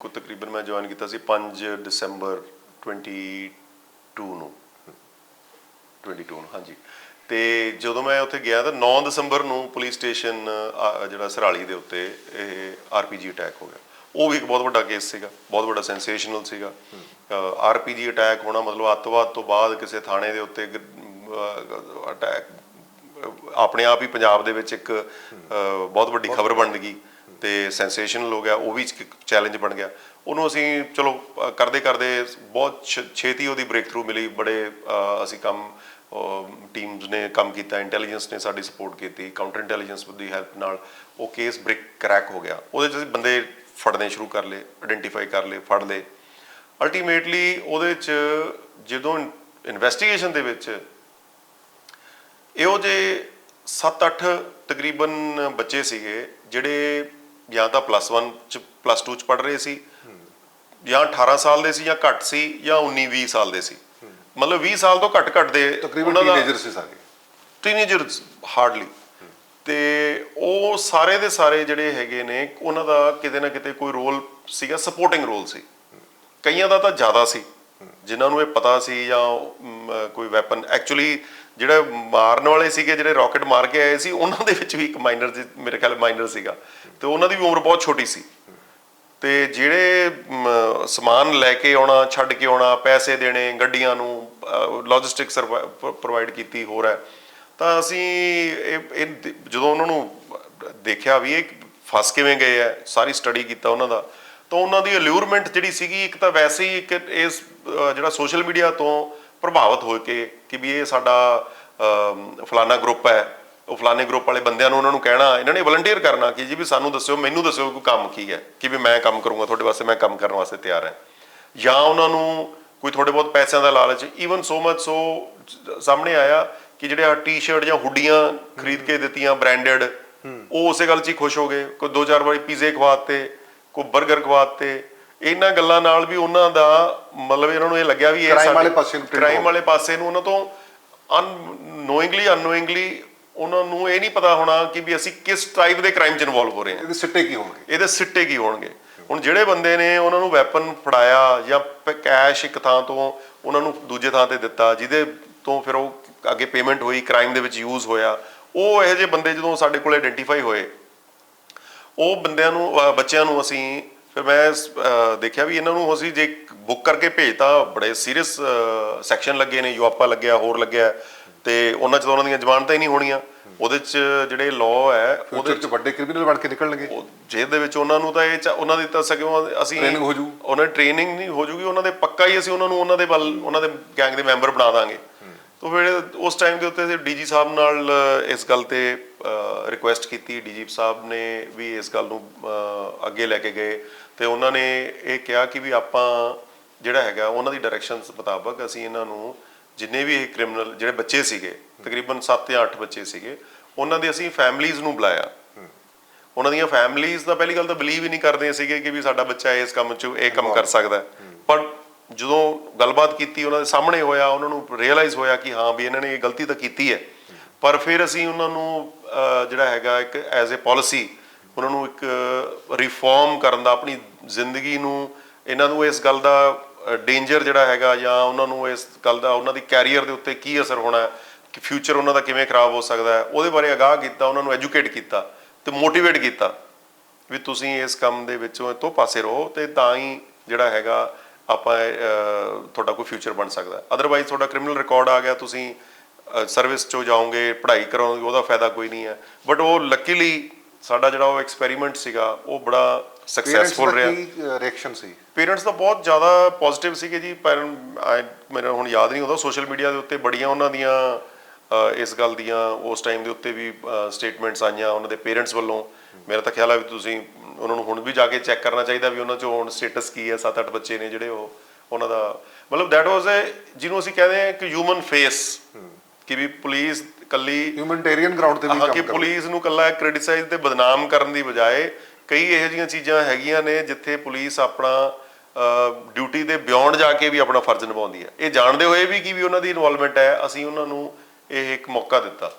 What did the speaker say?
ਕੋ ਤਕਰੀਬਨ ਮੈਂ ਜੁਆਇਨ ਕੀਤਾ ਸੀ 5 ਦਸੰਬਰ 22 ਨੂੰ। 22 ਨੂੰ ਹਾਂਜੀ। ਤੇ ਜਦੋਂ ਮੈਂ ਉੱਥੇ ਗਿਆ ਤਾਂ 9 ਦਸੰਬਰ ਨੂੰ ਪੁਲਿਸ ਸਟੇਸ਼ਨ ਜਿਹੜਾ ਸਰਾਲੀ ਦੇ ਉੱਤੇ ਇਹ ਆਰਪੀਜੀ ਅਟੈਕ ਹੋ ਗਿਆ। ਉਹ ਵੀ ਇੱਕ ਬਹੁਤ ਵੱਡਾ ਕੇਸ ਸੀਗਾ ਬਹੁਤ ਵੱਡਾ ਸੈਂਸੇਸ਼ਨਲ ਸੀਗਾ। ਆਰਪੀਜੀ ਅਟੈਕ ਹੋਣਾ ਮਤਲਬ ਅੱਤਵਾਦ ਤੋਂ ਬਾਅਦ ਕਿਸੇ ਥਾਣੇ ਦੇ ਉੱਤੇ ਅਟੈਕ ਆਪਣੇ ਆਪ ਹੀ ਪੰਜਾਬ ਦੇ ਵਿੱਚ ਇੱਕ ਬਹੁਤ ਵੱਡੀ ਖਬਰ ਬਣ ਗਈ। ਤੇ ਸੈਂਸੇਸ਼ਨਲ ਹੋ ਗਿਆ, ਉਹ ਵੀ ਇੱਕ ਚੈਲੰਜ ਬਣ ਗਿਆ। ਉਹਨੂੰ ਅਸੀਂ ਚਲੋ ਕਰਦੇ ਕਰਦੇ ਬਹੁਤ ਛ- ਛੇਤੀ ਉਹਦੀ ਬ੍ਰੇਕ ਥਰੂ ਮਿਲੀ। ਬੜੇ ਅਸੀਂ ਕੰਮ ਟੀਮਸ ਨੇ ਕੰਮ ਕੀਤਾ ਇੰਟੈਲੀਜੈਂਸ ਨੇ ਸਾਡੀ ਸਪੋਰਟ ਕੀਤੀ ਕਾਊਂਟਰ ਇੰਟੈਲੀਜੈਂਸ ਦੀ ਹੈਲਪ ਨਾਲ ਉਹ ਕੇਸ ਬ੍ਰੇਕ ਕਰੈਕ ਹੋ ਗਿਆ। ਉਹਦੇ ਚ ਅਸੀਂ ਬੰਦੇ ਫੜਨੇ ਸ਼ੁਰੂ ਕਰ ਲਏ ਆਇਡੈਂਟੀਫਾਈ ਕਰ ਲਏ, ਫੜ ਲਏ। ਅਲਟੀਮੇਟਲੀ ਉਹਦੇ ਚ ਜਦੋਂ ਇਨਵੈਸਟੀਗੇਸ਼ਨ ਦੇ ਵਿੱਚ ਇਹੋ ਜਿਹੇ 7-8 ਤਕਰੀਬਨ ਬੱਚੇ ਸੀਗੇ, ਜਿਹੜੇ ਜਾਂ ਤਾਂ ਪਲੱਸ 1 ਚ ਪਲੱਸ 2 ਚ ਪੜ ਰਹੇ ਸੀ। ਜਾਂ 18 ਸਾਲ ਦੇ ਸੀ ਜਾਂ ਘੱਟ ਸੀ ਜਾਂ 19-20 ਸਾਲ ਦੇ ਸੀ। ਮਤਲਬ 20 ਸਾਲ ਤੋਂ ਘੱਟ ਘੱਟ ਦੇ ਤਕਰੀਬਨ ਟੀਨੇਜਰ ਸੀ ਸਾਰੇ। ਟੀਨੇਜਰਸ ਹਾਰਡਲੀ ਤੇ ਉਹ ਸਾਰੇ ਦੇ ਸਾਰੇ ਜਿਹੜੇ ਹੈਗੇ ਨੇ ਉਹਨਾਂ ਦਾ ਕਿਤੇ ਨਾ ਕਿਤੇ ਕੋਈ ਰੋਲ ਸੀਗਾ ਸਪੋਰਟਿੰਗ ਰੋਲ ਸੀ। ਕਈਆਂ ਦਾ ਤਾਂ ਜ਼ਿਆਦਾ ਸੀ। ਜਿਨ੍ਹਾਂ ਨੂੰ ਇਹ ਪਤਾ ਸੀ ਜਾਂ ਕੋਈ ਵੈਪਨ ਐਕਚੁਅਲੀ ਜਿਹੜੇ ਮਾਰਨ ਵਾਲੇ ਸੀਗੇ, ਜਿਹੜੇ ਰਾਕਟ ਮਾਰ ਕੇ ਆਏ ਸੀ, ਉਹਨਾਂ ਦੇ ਵਿੱਚ ਵੀ ਇੱਕ ਮਾਈਨਰ ਮੇਰੇ ਖਿਆਲ ਮਾਈਨਰ ਸੀਗਾ। ਤੇ ਉਹਨਾਂ ਦੀ ਵੀ ਉਮਰ ਬਹੁਤ ਛੋਟੀ ਸੀ। ਤੇ ਜਿਹੜੇ ਸਮਾਨ ਲੈ ਕੇ ਆਉਣਾ, ਛੱਡ ਕੇ ਆਉਣਾ, ਪੈਸੇ ਦੇਣੇ, ਗੱਡੀਆਂ ਨੂੰ ਲੌਜਿਸਟਿਕਸ ਪ੍ਰੋਵਾਈਡ ਕੀਤੀ ਹੋਰ ਹੈ, ਤਾਂ ਅਸੀਂ ਇਹ ਇਹ ਜਦੋਂ ਉਹਨਾਂ ਨੂੰ ਦੇਖਿਆ ਵੀ ਇਹ ਫਸ ਕਿਵੇਂ ਗਏ ਆ ਸਾਰੀ ਸਟੱਡੀ ਕੀਤਾ ਉਹਨਾਂ ਦਾ, ਤਾਂ ਉਹਨਾਂ ਦੀ ਅਲਿਊਰਮੈਂਟ ਜਿਹੜੀ ਸੀਗੀ, ਇੱਕ ਤਾਂ ਵੈਸੇ ਹੀ ਇੱਕ ਇਸ ਜਿਹੜਾ ਸੋਸ਼ਲ ਮੀਡੀਆ ਤੋਂ ਪ੍ਰਭਾਵਿਤ ਹੋ ਕੇ ਕਿ ਵੀ ਇਹ ਸਾਡਾ ਫਲਾਨਾ ਗਰੁੱਪ ਹੈ। ਉਹ ਫਲਾਣੇ ਗਰੁੱਪ ਵਾਲੇ ਬੰਦਿਆਂ ਨੂੰ ਉਹਨਾਂ ਨੂੰ ਕਹਿਣਾ ਇਹਨਾਂ ਨੇ ਵਲੰਟੀਅਰ ਕਰਨਾ ਕਿ ਜੀ ਵੀ ਸਾਨੂੰ ਦੱਸਿਓ ਮੈਨੂੰ ਦੱਸਿਓ ਕੋਈ ਕੰਮ ਕੀ ਹੈ ਕਿ ਵੀ ਮੈਂ ਕੰਮ ਕਰੂੰਗਾ ਤੁਹਾਡੇ ਵਾਸਤੇ ਮੈਂ ਕੰਮ ਕਰਨ ਵਾਸਤੇ ਤਿਆਰ ਹਾਂ। ਜਾਂ ਉਹਨਾਂ ਨੂੰ ਕੋਈ ਥੋੜੇ ਬਹੁਤ ਪੈਸਿਆਂ ਦਾ ਲਾਲਚ ਈਵਨ ਸੋ ਮਚ ਸੋ ਸਾਹਮਣੇ ਆਇਆ ਕਿ ਜਿਹੜੇ ਆ ਟੀ-ਸ਼ਰਟ ਜਾਂ ਹੁੱਡੀਆਂ ਖਰੀਦ ਕੇ ਦਿੱਤੀਆਂ ਬ੍ਰਾਂਡਡ ਉਹ ਉਸੇ ਗੱਲ 'ਚ ਹੀ ਖੁਸ਼ ਹੋ ਗਏ। ਕੋਈ ਦੋ ਚਾਰ ਵਾਰੀ ਪੀਜ਼ੇ ਖਵਾਤੇ ਕੋਈ 버ਗਰ ਖਵਾਤੇ ਇਹਨਾਂ ਗੱਲਾਂ ਨਾਲ ਵੀ ਉਹਨਾਂ ਦਾ ਮਤਲਬ ਇਹਨਾਂ ਨੂੰ ਇਹ ਲੱਗਿਆ ਵੀ ਇਹ Crime ਵਾਲੇ ਪਾਸੇ ਨੂੰ ਕ੍ਰਾਈਮ ਵਾਲੇ ਪਾਸੇ ਨੂੰ ਉਹਨਾਂ ਤੋਂ ਅਨਨੋਇੰਗਲੀ ਅਨਨੋਇੰਗਲੀ ਉਹਨਾਂ ਨੂੰ ਇਹ ਨਹੀਂ ਪਤਾ ਹੋਣਾ ਕਿ ਵੀ ਅਸੀਂ ਕਿਸ ਟਾਈਪ ਦੇ ਕ੍ਰਾਈਮ 'ਚ ਇਨਵੋਲਵ ਹੋ ਰਹੇ ਹਾਂ। ਇਹਦੇ ਸਿੱਟੇ ਕੀ ਹੋਣਗੇ? ਇਹਦੇ ਸਿੱਟੇ ਕੀ ਹੋਣਗੇ? ਹੁਣ ਜਿਹੜੇ ਬੰਦੇ ਨੇ ਉਹਨਾਂ ਨੂੰ ਵੈਪਨ ਫੜਾਇਆ ਜਾਂ ਕੈਸ਼ ਇੱਕ ਥਾਂ ਤੋਂ ਉਹਨਾਂ ਨੂੰ ਦੂਜੇ ਥਾਂ ਤੇ ਦਿੱਤਾ ਜਿਹਦੇ ਤੋਂ ਫਿਰ ਉਹ ਅੱਗੇ ਪੇਮੈਂਟ ਹੋਈ ਕ੍ਰਾਈਮ ਦੇ ਵਿੱਚ ਯੂਜ਼ ਹੋਇਆ ਉਹ ਇਹੋ ਜਿਹੇ ਬੰਦੇ ਜਦੋਂ ਸਾਡੇ ਕੋਲ ਆਇਡੈਂਟੀਫਾਈ ਹੋਏ ਉਹ ਬੰਦਿਆਂ ਨੂੰ ਬੱਚਿਆਂ ਨੂੰ ਅਸੀਂ ਫਿਰ ਮੈਂ ਦੇਖਿਆ ਵੀ ਇਹਨਾਂ ਨੂੰ ਅਸੀਂ ਜੇ ਬੁੱਕ ਕਰਕੇ ਭੇਜਤਾ ਬੜੇ ਸੀਰੀਅਸ ਸੈਕਸ਼ਨ ਲੱਗੇ ਨੇ ਯੂਆਪਾ ਲੱਗਿਆ ਹੋਰ ਲੱਗਿਆ ਤੇ ਉਹਨਾਂ ਚ ਤਾਂ ਉਹਨਾਂ ਦੀਆਂ ਜ਼ਮਾਨਤਾਂ ਹੀ ਨਹੀਂ ਹੋਣੀਆਂ। ਉਹਦੇ ਚ ਜਿਹੜੇ ਲਾਅ ਹੈ ਉਹਦੇ 'ਚ ਵੱਡੇ ਕ੍ਰਿਮੀਨਲ ਬਣ ਕੇ ਨਿਕਲਣਗੇ। ਜੇਲ੍ਹ ਦੇ ਵਿੱਚ ਉਹਨਾਂ ਨੂੰ ਤਾਂ ਇਹ ਉਹਨਾਂ ਦੀ ਤਾਂ ਸਗੋਂ ਅਸੀਂ Training ਹੋ ਜੂ। ਉਹਨਾਂ ਦੀ ਟ੍ਰੇਨਿੰਗ ਨਹੀਂ ਹੋ ਜੂਗੀ ਉਹਨਾਂ ਦੇ ਪੱਕਾ ਹੀ ਅਸੀਂ ਉਹਨਾਂ ਨੂੰ ਉਹਨਾਂ ਦੇ ਵੱਲ ਉਹਨਾਂ ਦੇ ਗੈਂਗ ਦੇ ਮੈਂਬਰ ਬਣਾ ਦਾਂਗੇ। ਤੋਂ ਫਿਰ ਉਸ ਟਾਈਮ ਦੇ ਉੱਤੇ ਡੀਜੀ ਸਾਹਿਬ ਨਾਲ ਇਸ ਗੱਲ ਤੇ ਰਿਕੁਐਸਟ ਕੀਤੀ ਡੀਜੀ ਸਾਹਿਬ ਨੇ ਵੀ ਇਸ ਗੱਲ ਨੂੰ ਅੱਗੇ ਲੈ ਕੇ ਗਏ ਤੇ ਉਹਨਾਂ ਨੇ ਇਹ ਕਿਹਾ ਕਿ ਵੀ ਆਪਾਂ ਜਿਹੜਾ ਹੈਗਾ ਉਹਨਾਂ ਦੀ ਡਾਇਰੈਕਸ਼ਨਸ ਮੁਤਾਬਕ ਅਸੀਂ ਇਹਨਾਂ ਨੂੰ ਜਿੰਨੇ ਵੀ ਇਹ ਕ੍ਰਿਮੀਨਲ ਜਿਹੜੇ ਬੱਚੇ ਸੀਗੇ, ਤਕਰੀਬਨ 7 ਜਾਂ 8 ਬੱਚੇ ਸੀਗੇ, ਉਹਨਾਂ ਦੇ ਅਸੀਂ ਫੈਮਲੀਆਂ ਨੂੰ ਬੁਲਾਇਆ। ਉਹਨਾਂ ਦੀਆਂ ਫੈਮਲੀਆਂ ਦਾ ਪਹਿਲੀ ਗੱਲ ਤਾਂ ਬਲੀਵ ਹੀ ਨਹੀਂ ਕਰਦੇ ਸੀਗੇ ਕਿ ਵੀ ਸਾਡਾ ਬੱਚਾ ਇਸ ਕੰਮ 'ਚ, ਇਹ ਕੰਮ ਕਰ ਸਕਦਾ। ਪਰ ਜਦੋਂ ਗੱਲਬਾਤ ਕੀਤੀ, ਉਹਨਾਂ ਦੇ ਸਾਹਮਣੇ ਹੋਇਆ, ਉਹਨਾਂ ਨੂੰ ਰਿਅਲਾਈਜ਼ ਹੋਇਆ ਕਿ ਹਾਂ ਵੀ ਇਹਨਾਂ ਨੇ ਇਹ ਗਲਤੀ ਤਾਂ ਕੀਤੀ ਹੈ। ਪਰ ਫਿਰ ਅਸੀਂ ਉਹਨਾਂ ਨੂੰ ਜਿਹੜਾ ਹੈਗਾ ਇੱਕ ਐਜ਼ ਅ ਪਾਲਿਸੀ ਉਹਨਾਂ ਨੂੰ ਇੱਕ ਰਿਫਾਰਮ ਕਰਨ ਦਾ, ਆਪਣੀ ਜ਼ਿੰਦਗੀ ਨੂੰ, ਇਹਨਾਂ ਨੂੰ ਇਸ ਗੱਲ ਦਾ ਡੇਂਜਰ ਜਿਹੜਾ ਹੈਗਾ ਜਾਂ ਉਹਨਾਂ ਨੂੰ ਇਸ ਗੱਲ ਦਾ, ਉਹਨਾਂ ਦੀ ਕੈਰੀਅਰ ਦੇ ਉੱਤੇ ਕੀ ਅਸਰ ਹੋਣਾ ਹੈ, ਕਿ ਫਿਊਚਰ ਉਹਨਾਂ ਦਾ ਕਿਵੇਂ ਖਰਾਬ ਹੋ ਸਕਦਾ ਹੈ, ਉਹਦੇ ਬਾਰੇ ਅਗਾਹ ਕੀਤਾ, ਉਹਨਾਂ ਨੂੰ ਐਜੂਕੇਟ ਕੀਤਾ ਤੇ ਮੋਟੀਵੇਟ ਕੀਤਾ ਵੀ ਤੁਸੀਂ ਇਸ ਕੰਮ ਦੇ ਵਿੱਚੋਂ ਤੋਂ ਪਾਸੇ ਰਹੋ ਤੇ ਤਾਂ ਹੀ ਜਿਹੜਾ ਹੈਗਾ ਆਪਾਂ ਤੁਹਾਡਾ ਕੋਈ ਫਿਊਚਰ ਬਣ ਸਕਦਾ ਅਦਰਵਾਈਜ਼ ਤੁਹਾਡਾ ਕ੍ਰਿਮੀਨਲ ਰਿਕਾਰਡ ਆ ਗਿਆ, ਤੁਸੀਂ ਸਰਵਿਸ ਚੋਂ ਜਾਓਗੇ ਪੜ੍ਹਾਈ ਕਰੋਗੇ ਉਹਦਾ ਫਾਇਦਾ ਕੋਈ ਨਹੀਂ ਹੈ। ਬਟ ਉਹ ਲੱਕੀਲੀ ਸਾਡਾ ਜਿਹੜਾ ਉਹ ਐਕਸਪੈਰੀਮੈਂਟ ਸੀਗਾ ਉਹ ਬੜਾ ਪੇਰੈਂਟਸ ਸਕਸੈਸਫੁਲ ਦਾ ਰਿਹਾ। ਕੀ ਰਿਐਕਸ਼ਨ ਸੀ? ਪੇਰੈਂਟਸ ਤਾਂ ਬਹੁਤ ਜ਼ਿਆਦਾ ਪੋਜ਼ਿਟਿਵ ਸੀਗੇ ਜੀ। ਪਰ ਮੈਨੂੰ ਹੁਣ ਯਾਦ ਨਹੀਂ ਆਉਂਦਾ ਸੋਸ਼ਲ ਮੀਡੀਆ ਦੇ ਉੱਤੇ ਬੜੀਆਂ ਉਹਨਾਂ ਦੀਆਂ ਇਸ ਗੱਲ ਦੀਆਂ ਉਸ ਟਾਈਮ ਦੇ ਉੱਤੇ ਵੀ ਸਟੇਟਮੈਂਟਸ ਆਈਆਂ ਉਹਨਾਂ ਦੇ ਪੇਰੈਂਟਸ ਵੱਲੋਂ। ਮੇਰਾ ਤਾਂ ਖਿਆਲ ਹੈ ਵੀ ਤੁਸੀਂ ਉਹਨਾਂ ਨੂੰ ਹੁਣ ਵੀ ਜਾ ਕੇ ਚੈੱਕ ਕਰਨਾ ਚਾਹੀਦਾ ਵੀ ਉਹਨਾਂ 'ਚ ਹੁਣ ਸਟੇਟਸ ਕੀ ਹੈ 7-8 ਬੱਚੇ ਨੇ ਜਿਹੜੇ ਉਹ ਉਹਨਾਂ ਦਾ। ਮਤਲਬ ਦੈਟ ਵਾਸ ਅ ਜਿਹਨੂੰ ਅਸੀਂ ਕਹਿੰਦੇ ਹਾਂ ਕਿ ਹਿਊਮਨ ਫੇਸ ਕਿ ਵੀ ਪੁਲਿਸ ਕੱਲੀ ਹਿਊਮਨਟੇਰੀਅਨ ਗਰਾਊਂਡ ਤੇ ਵੀ ਹਾਂ ਕਿ ਕੰਮ ਕਰ ਪੁਲਿਸ ਨੂੰ ਕੱਲਾ ਕ੍ਰਿਟਿਸਾਈਜ਼ ਤੇ ਬਦਨਾਮ ਕਰਨ ਦੀ ਬਜਾਏ ਕਈ ਇਹੋ ਜਿਹੀਆਂ ਚੀਜ਼ਾਂ ਹੈਗੀਆਂ ਨੇ ਜਿੱਥੇ ਪੁਲਿਸ ਆਪਣਾ ਡਿਊਟੀ ਦੇ ਬਿਯੋਂਡ ਜਾ ਕੇ ਵੀ ਆਪਣਾ ਫਰਜ਼ ਨਿਭਾਉਂਦੀ ਹੈ। ਇਹ ਜਾਣਦੇ ਹੋਏ ਵੀ ਕਿ ਵੀ ਉਹਨਾਂ ਦੀ ਇਨਵੋਲਵਮੈਂਟ ਹੈ ਅਸੀਂ ਉਹਨਾਂ ਨੂੰ ਇਹ ਇੱਕ ਮੌਕਾ ਦਿੱਤਾ।